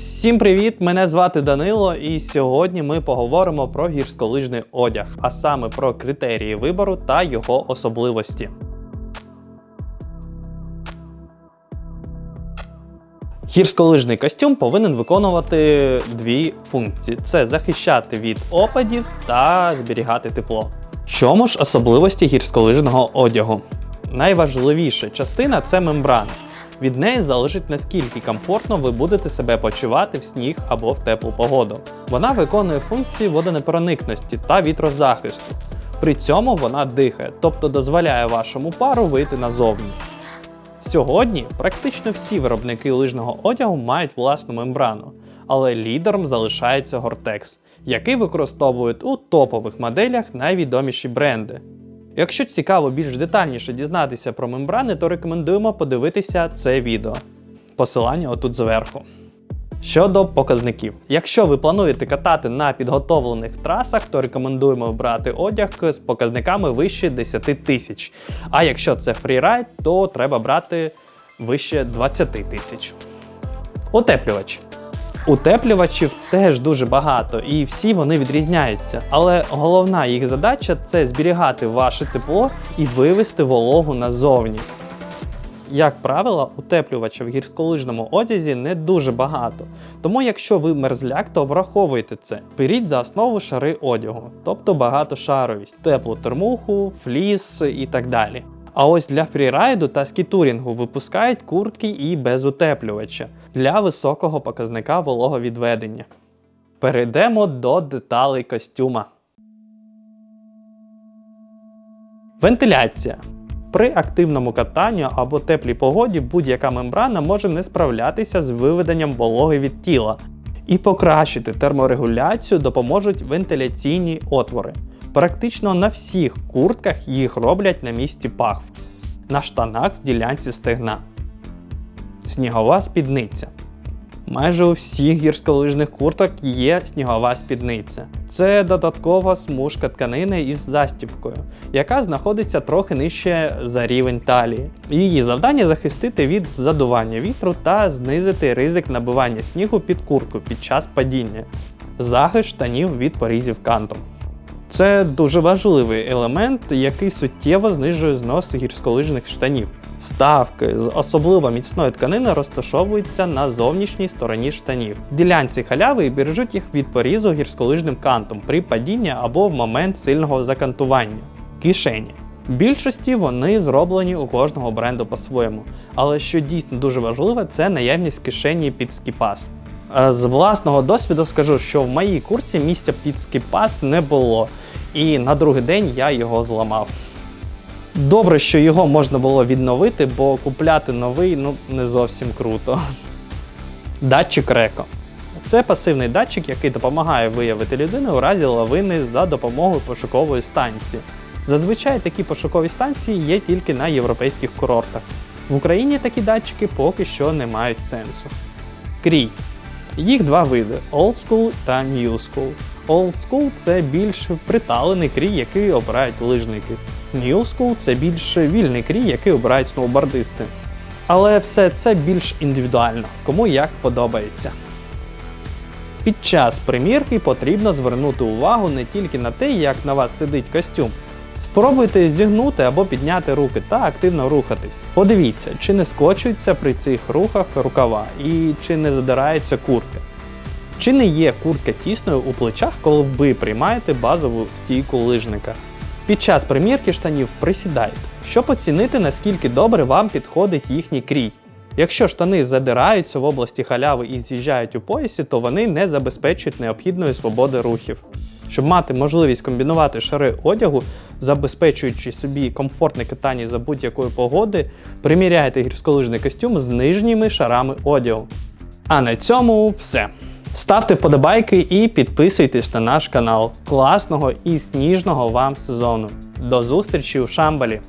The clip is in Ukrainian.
Всім привіт! Мене звати Данило, і сьогодні ми поговоримо про гірськолижний одяг, а саме про критерії вибору та його особливості. Гірськолижний костюм повинен виконувати дві функції: це захищати від опадів та зберігати тепло. В чому ж особливості гірськолижного одягу? Найважливіша частина це мембрана. Від неї залежить наскільки комфортно ви будете себе почувати в сніг або в теплу погоду. Вона виконує функції водонепроникності та вітрозахисту. При цьому вона дихає, тобто дозволяє вашому пару вийти назовні. Сьогодні практично всі виробники лижного одягу мають власну мембрану, але лідером залишається Gore-Tex, який використовують у топових моделях найвідоміші бренди. Якщо цікаво більш детальніше дізнатися про мембрани, то рекомендуємо подивитися це відео. Посилання отут зверху. Щодо показників, якщо ви плануєте катати на підготовлених трасах, то рекомендуємо брати одяг з показниками вище 10 тисяч. А якщо це фрірайд, то треба брати вище 20 тисяч. Утеплювач. Утеплювачів теж дуже багато, і всі вони відрізняються. Але головна їх задача це зберігати ваше тепло і вивести вологу назовні. Як правило, утеплювача в гірськолижному одязі не дуже багато. Тому, якщо ви мерзляк, то враховуйте це. Беріть за основу шари одягу, тобто багатошаровість, теплу термуху, фліс і так далі. А ось для фрірайду та скітурінгу випускають куртки і без утеплювача для високого показника вологовідведення. Перейдемо до деталей костюма. Вентиляція. При активному катанні або теплій погоді будь-яка мембрана може не справлятися з виведенням вологи від тіла. І покращити терморегуляцію допоможуть вентиляційні отвори. Практично на всіх куртках їх роблять на місці пахв, на штанах в ділянці стегна. Снігова спідниця. Майже у всіх гірськолижних курток є снігова спідниця. Це додаткова смужка тканини із застібкою, яка знаходиться трохи нижче за рівень талії. Її завдання захистити від задування вітру та знизити ризик набивання снігу під куртку під час падіння, захист штанів від порізів кантом. Це дуже важливий елемент, який суттєво знижує знос гірськолижних штанів. Ставки з особливо міцної тканини розташовуються на зовнішній стороні штанів. Ділянці халяви бережуть їх від порізу гірськолижним кантом при падінні або в момент сильного закантування. Кишені. В більшості вони зроблені у кожного бренду по-своєму. Але що дійсно дуже важливе, це наявність кишені під скіпас. Е, З власного досвіду скажу, що в моїй курці місця під скіпас не було, і на другий день я його зламав. Добре, що його можна було відновити, бо купляти новий ну не зовсім круто. Датчик Реко. Це пасивний датчик, який допомагає виявити людину у разі лавини за допомогою пошукової станції. Зазвичай такі пошукові станції є тільки на європейських курортах. В Україні такі датчики поки що не мають сенсу. Крій. Їх два види Old School та New School. Old School це більш приталений крій, який обирають лижники. New School це більш вільний крій, який обирають сноубордисти. Але все це більш індивідуально, кому як подобається. Під час примірки потрібно звернути увагу не тільки на те, як на вас сидить костюм. Спробуйте зігнути або підняти руки та активно рухатись. Подивіться, чи не скочуються при цих рухах рукава і чи не задирається куртка. Чи не є куртка тісною у плечах, коли ви приймаєте базову стійку лижника? Під час примірки штанів присідайте, щоб оцінити, наскільки добре вам підходить їхній крій. Якщо штани задираються в області халяви і з'їжджають у поясі, то вони не забезпечують необхідної свободи рухів. Щоб мати можливість комбінувати шари одягу, забезпечуючи собі комфортне катання за будь-якої погоди, приміряйте гірськолижний костюм з нижніми шарами одягу. А на цьому все. Ставте вподобайки і підписуйтесь на наш канал. Класного і сніжного вам сезону. До зустрічі у Шамбалі!